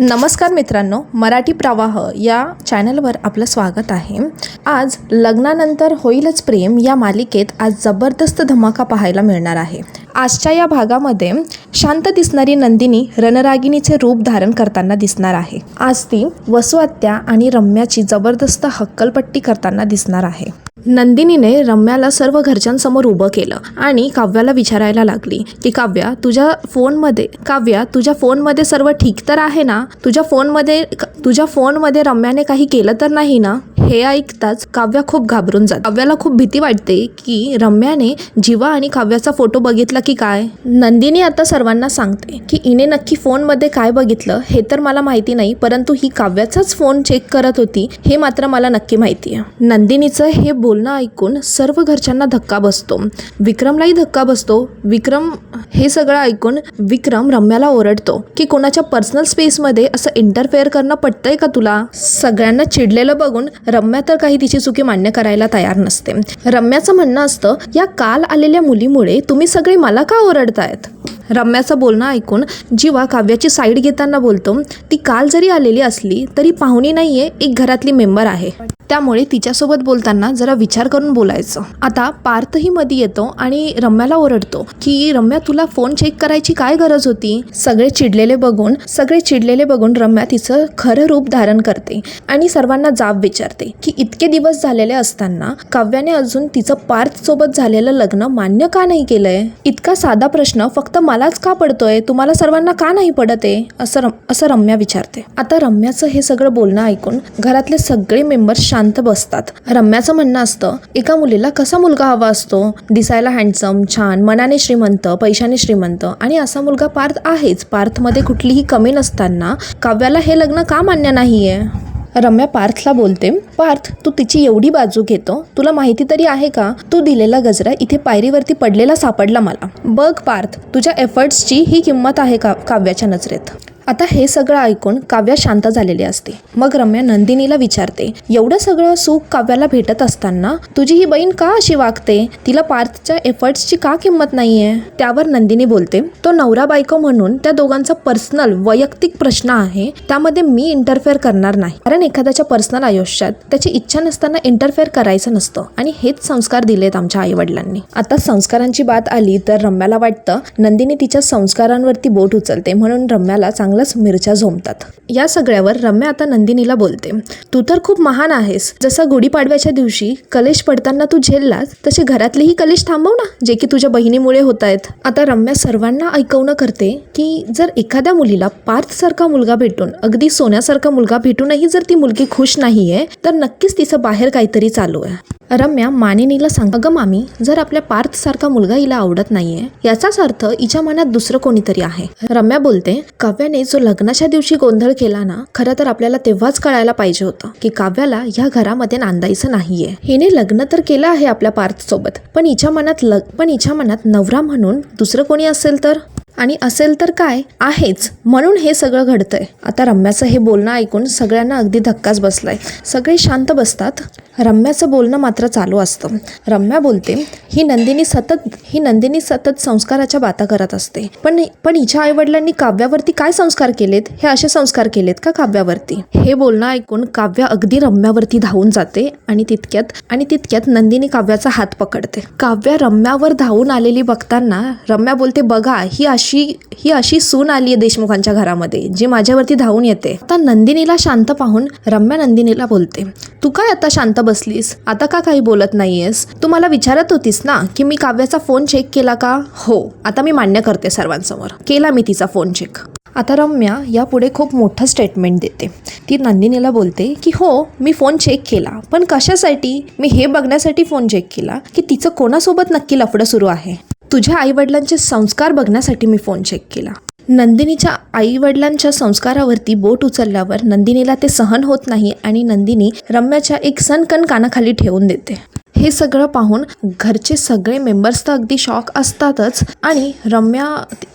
नमस्कार मित्रांनो मराठी प्रवाह या चॅनलवर आपलं स्वागत आहे. आज लग्नानंतर होईलच प्रेम या मालिकेत आज जबरदस्त धमाका पाहायला मिळणार आहे. आजच्या या भागामध्ये शांत दिसणारी नंदिनी रणरागिणीचे रूप धारण करताना दिसणार आहे. आज ती वसुआत्या आणि रम्याची जबरदस्त हक्कलपट्टी करताना दिसणार आहे. नंदिनीने रम्याला सर्व घरच्यांसमोर उभं केलं आणि काव्याला विचारायला लागली की काव्या तुझ्या फोनमध्ये काव्या तुझ्या फोनमध्ये सर्व ठीक तर आहे ना? तुझ्या फोनमध्ये तुझ्या फोनमध्ये रम्याने काही केलं तर नाही ना? हे ऐकताच काव्या खूप घाबरून जात. काव्याला खूप भीती वाटते की रम्याने जीवा आणि काव्याचा फोटो बघितला की काय? नंदिनी आता सर्वांना सांगते की इने नक्की फोनमध्ये काय बघितलं हे तर मला माहिती नाही परंतु ही काव्याचाच फोन चेक करत होती हे मात्र मला नक्की माहिती आहे. नंदिनीचं हे बोलणं ऐकून सर्व घरच्यांना धक्का बसतो. विक्रमलाही धक्का बसतो. विक्रम हे सगळं ऐकून विक्रम रम्याला ओरडतो की कोणाच्या पर्सनल स्पेसमध्ये असं इंटरफेअर करणं पटतंय का तुला? सगळ्यांना चिडलेलं बघून रम्या तर काही तिची चुकी मान्य करायला तयार नसते. रम्याचं म्हणणं असतं या काल आलेल्या मुलीमुळे तुम्ही सगळे मला का ओरडतायत? रम्याचं बोलणं ऐकून जीवा काव्याची साईड घेताना बोलतो ती काल जरी आलेली असली तरी पाहुणी नाहीये एक घरातली मेंबर आहे. त्यामुळे तिच्यासोबत बोलताना जरा विचार करून बोलायचं. आता पार्थही मध्ये येतो आणि रम्याला ओरडतो की रम्या तुला फोन चेक करायची काय गरज होती? सगळे चिडलेले बघून सगळे चिडलेले बघून रम्या तिचं खरं रूप धारण करते आणि सर्वांना जाब विचारते की इतके दिवस झालेले असताना काव्याने अजून तिचं पार्थ सोबत झालेलं लग्न मान्य का नाही केलंय? इतका साधा प्रश्न फक्त मलाच का पडतोय? तुम्हाला सर्वांना का नाही पडत आहे? असं रम असं रम्या विचारते. आता रम्याचं हे सगळं बोलणं ऐकून घरातले सगळे मेंबर्स शांत शांत बसतात. रम्याचं म्हणणं असतं एका मुलीला कसा मुलगा हवा असतो? दिसायला हँडसम छान मनाने श्रीमंत पैशाने श्रीमंत आणि असा मुलगा पार्थ आहेच. पार्थमध्ये कुठलीही कमी नसताना काव्याला हे लग्न का मान्य नाहीये? रम्या पार्थला बोलते पार्थ तू तिची एवढी बाजू घेतो. तुला माहिती तरी आहे का? तू दिलेला गजरा इथे पायरीवरती पडलेला सापडला मला. बघ पार्थ तुझ्या एफर्ट्सची ही किंमत आहे का काव्याच्या नजरेत? आता हे सगळं ऐकून काव्या शांत झालेली असते. मग रम्या नंदिनीला विचारते एवढं सगळं सुख काव्याला भेटत असताना तुझी ही बहीण का अशी वागते? तिला पार्थच्या एफर्ट्सची का किंमत नाहीये? त्यावर नंदिनी बोलते तो नवरा बायको म्हणून त्या दोघांचा पर्सनल वैयक्तिक प्रश्न आहे. त्यामध्ये मी इंटरफेअर करणार नाही. कारण एखाद्याच्या पर्सनल आयुष्यात त्याची इच्छा नसताना इंटरफेअर करायचं नसतं. आणि हेच संस्कार दिलेत आमच्या आई वडिलांनी आता संस्कारांची बात आली तर रम्याला वाटतं नंदिनी तिच्या संस्कारांवरती बोट उचलते. म्हणून रम्याला चांगलंच मिरच्या झोमतात. या सगळ्यावर रम्या आता नंदिनीला बोलते. तू तर खूप महान आहेस. जसं गुढीपाडव्याच्या दिवशी कलेश पडताना तू झेललास तसे घरातलेही कलेश थांबव ना जे की तुझ्या बहिणीमुळे होत आहेत आता रम्या सर्वांना ऐकवणं करते की जर एखाद्या मुलीला पार्थसारखा मुलगा भेटून अगदी सोन्यासारखा मुलगा भेटूनही जर ती मुलगी खुश नाहीये तर नक्कीच तिचं बाहेर काहीतरी चालू आहे. रम्या मानिनीला सांग अगं मामी जर आपल्या पार्थसारखा मुलगा हिला आवडत नाहीये याचाच अर्थ हिच्या मनात दुसरं कोणीतरी आहे. रम्या बोलते काव्याने जो लग्नाच्या दिवशी गोंधळ केला ना खरं तर आपल्याला तेव्हाच कळायला पाहिजे होतं की काव्याला ह्या घरामध्ये नांदायचं नाहीये. हिने लग्न तर केलं आहे आपल्या पार्थ सोबत पण हिच्या मनात लग पण हिच्या मनात नवरा म्हणून दुसरं कोणी असेल तर? आणि असेल तर काय? आहेच. म्हणून हे सगळं घडतंय. आता रम्याचं हे बोलणं ऐकून सगळ्यांना अगदी धक्काच बसलाय. सगळे शांत बसतात. रम्याचं बोलणं मात्र चालू असतं. रम्या बोलते ही नंदिनी सतत ही नंदिनी सतत संस्काराच्या बाता करत असते. पण पण हिच्या आईवडिलांनी काव्यावरती काय संस्कार केलेत? हे असे संस्कार केलेत का काव्यावरती? हे बोलणं ऐकून काव्या अगदी रम्यावरती धावून जाते आणि तितक्यात आणि तितक्यात नंदिनी काव्याचा हात पकडते. काव्या रम्यावर धावून आलेली बघताना रम्या बोलते बघा ही अशी ही अशी सून आली आहे देशमुखांच्या घरामध्ये जी माझ्यावरती धावून येते. आता नंदिनीला शांत पाहून रम्या नंदिनीला बोलते तू काय आता शांत बसलीस? आता का काही बोलत नाहीयेस? तू मला विचारत होतीस ना की मी काव्याचा फोन चेक केला का? हो आता मी मान्य करते सर्वांसमोर. केला मी तिचा फोन चेक आता रम्या यापुढे खूप मोठं स्टेटमेंट देते. ती नंदिनीला बोलते की हो मी फोन चेक केला पण कशासाठी? मी हे बघण्यासाठी फोन चेक केला की तिचं कोणासोबत नक्की लफडं सुरू आहे? तुझ्या आईवडिलांचे संस्कार बघण्यासाठी मी फोन चेक केला. नंदिनीच्या आईवडिलांच्या संस्कारावरती बोट उचलल्यावर नंदिनीला ते सहन होत नाही आणि नंदिनी रम्याच्या एक सनकन कानाखाली ठेवून देते. हे सगळं पाहून घरचे सगळे मेंबर्स तर अगदी शॉक असतातच आणि रम्या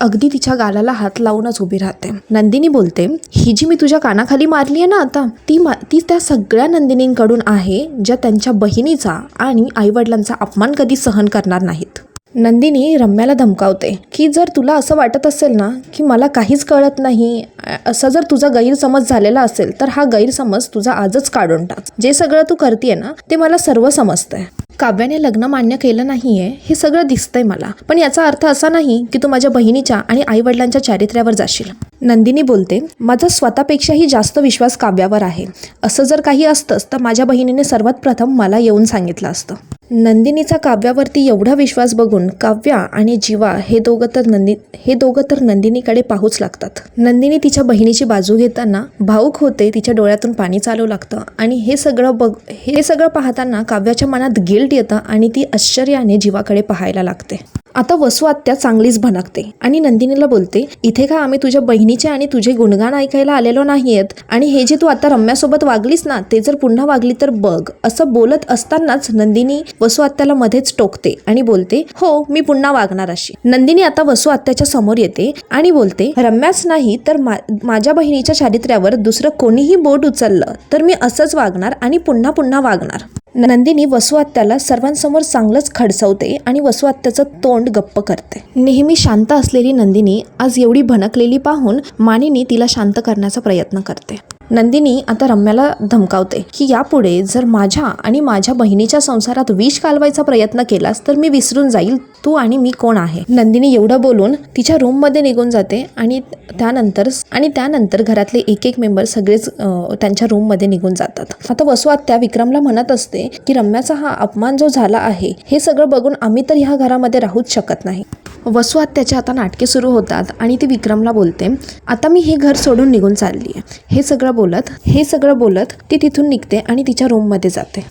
अगदी तिच्या गालाला हात लावूनच उभी राहते. नंदिनी बोलते ही जी मी तुझ्या कानाखाली मारली आहे ना आता ती मा ती त्या सगळ्या नंदिनींकडून आहे ज्या त्यांच्या बहिणीचा आणि आईवडिलांचा अपमान कधी सहन करणार नाहीत. नंदिनी रम्याला धमकावते की जर तुला असं वाटत असेल ना की मला काहीच कळत नाही असा जर तुझा गैरसमज झालेला असेल तर हा गैरसमज तुझा आजच काढून टाक. जे सगळं तू करते ना ते मला सर्व समजतंय. काव्याने लग्न मान्य केलं नाहीये हे सगळं दिसतंय मला. पण याचा अर्थ असा नाही की तू माझ्या बहिणीच्या आणि आईवडिलांच्या चारित्र्यावर जाशील. नंदिनी बोलते माझा स्वतःपेक्षाही जास्त विश्वास काव्यावर आहे. असं जर काही असतंच तर माझ्या बहिणीने सर्वात प्रथम मला येऊन सांगितलं असतं. नंदिनीचा काव्यावरती एवढा विश्वास बघून काव्या आणि जीवा हे दोघं तर नंदी हे दोघं तर नंदिनीकडे पाहूच लागतात. नंदिनी तिच्या बहिणीची बाजू घेताना भाऊक होते तिच्या डोळ्यातून पाणी चालू लागतं आणि हे सगळं बघ हे सगळं पाहताना काव्याच्या मनात गिल्ट येतं आणि ती आश्चर्याने जीवाकडे पाहायला लागते. आता वसू आत्या चांगलीच भनकते आणि नंदिनीला बोलते इथे का आम्ही तुझ्या बहिणीचे आणि तुझे गुणगान ऐकायला आलेलो नाहीयेत? आणि हे जे तू आता रम्यासोबत वागलीस ना ते जर पुन्हा वागली तर बघ. असं बोलत असतानाच नंदिनी वसू आत्याला मध्येच टोकते आणि बोलते हो मी पुन्हा वागणार अशी. नंदिनी आता वसू आत्याच्या समोर येते आणि बोलते रम्याच नाही तर माझ्या बहिणीच्या चारित्र्यावर दुसरं कोणीही बोट उचललं तर मी असंच वागणार आणि पुन्हा पुन्हा वागणार. नंदिनी वसू आत्याला सर्वांसमोर चांगलंच खडसवते आणि वसू आत्याचं तोंड गप्प करते. नेहमी शांत असलेली नंदिनी आज एवढी भनकलेली पाहून मानिनी तिला शांत करण्याचा प्रयत्न करते. नंदिनी आता रम्याला धमकावते की यापुढे जर माझ्या आणि माझ्या बहिणीच्या संसारात विष कालवायचा प्रयत्न केलास तर मी विसरून जाईल. तू आणि मी कोण आहे? नंदिनी एवढं बोलून तिच्या रूममध्ये निघून जाते आणि त्यानंतर आणि त्यानंतर घरातले एक एक मेंबर सगळेच त्यांच्या रूममध्ये निघून जातात. आता वसू आत्या विक्रमला म्हणत असते की रम्याचा हा अपमान जो झाला आहे हे सगळं बघून आम्ही तर ह्या घरामध्ये राहूच शकत नाही. वसू आत्याचे आता नाटके सुरू होतात आणि ती विक्रमला बोलते आता मी हे घर सोडून निघून चालली आहे हे सगळं बोलत हे सगळं बोलत ती तिथून निघते आणि तिच्या रूममध्ये जाते.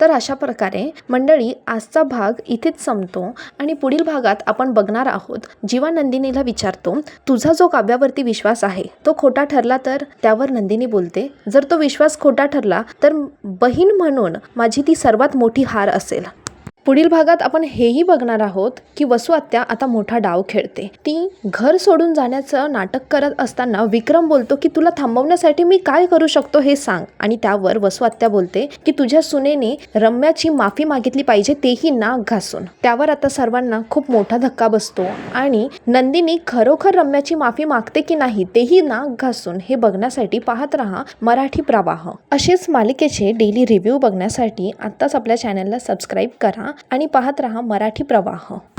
तर अशा प्रकारे मंडळी आजचा भाग इथेच संपतो आणि पुढील भागात आपण बघणार आहोत. जीवा नंदिनीला विचारतो तुझा जो काव्यावरती विश्वास आहे तो खोटा ठरला तर? त्यावर नंदिनी बोलते जर तो विश्वास खोटा ठरला तर बहीण म्हणून माझी ती सर्वात मोठी हार असेल. पुढील भागात आपण हेही बघणार आहोत की वसुआत्या आता मोठा डाव खेळते. ती घर सोडून जाण्याचं नाटक करत असताना विक्रम बोलतो की तुला थांबवण्यासाठी मी काय करू शकतो हे सांग. आणि त्यावर वसुआत्या बोलते की तुझ्या सुनेने रम्याची माफी मागितली पाहिजे तेही नाक घासून. त्यावर आता सर्वांना खूप मोठा धक्का बसतो आणि नंदिनी खरोखर रम्याची माफी मागते की नाही तेही नाक घासून हे बघण्यासाठी पाहत राहा मराठी प्रवाह. असेच मालिकेचे डेली रिव्ह्यू बघण्यासाठी आत्ताच आपल्या चॅनलला सबस्क्राईब करा. आणि पाहत रहा मराठी प्रवाह.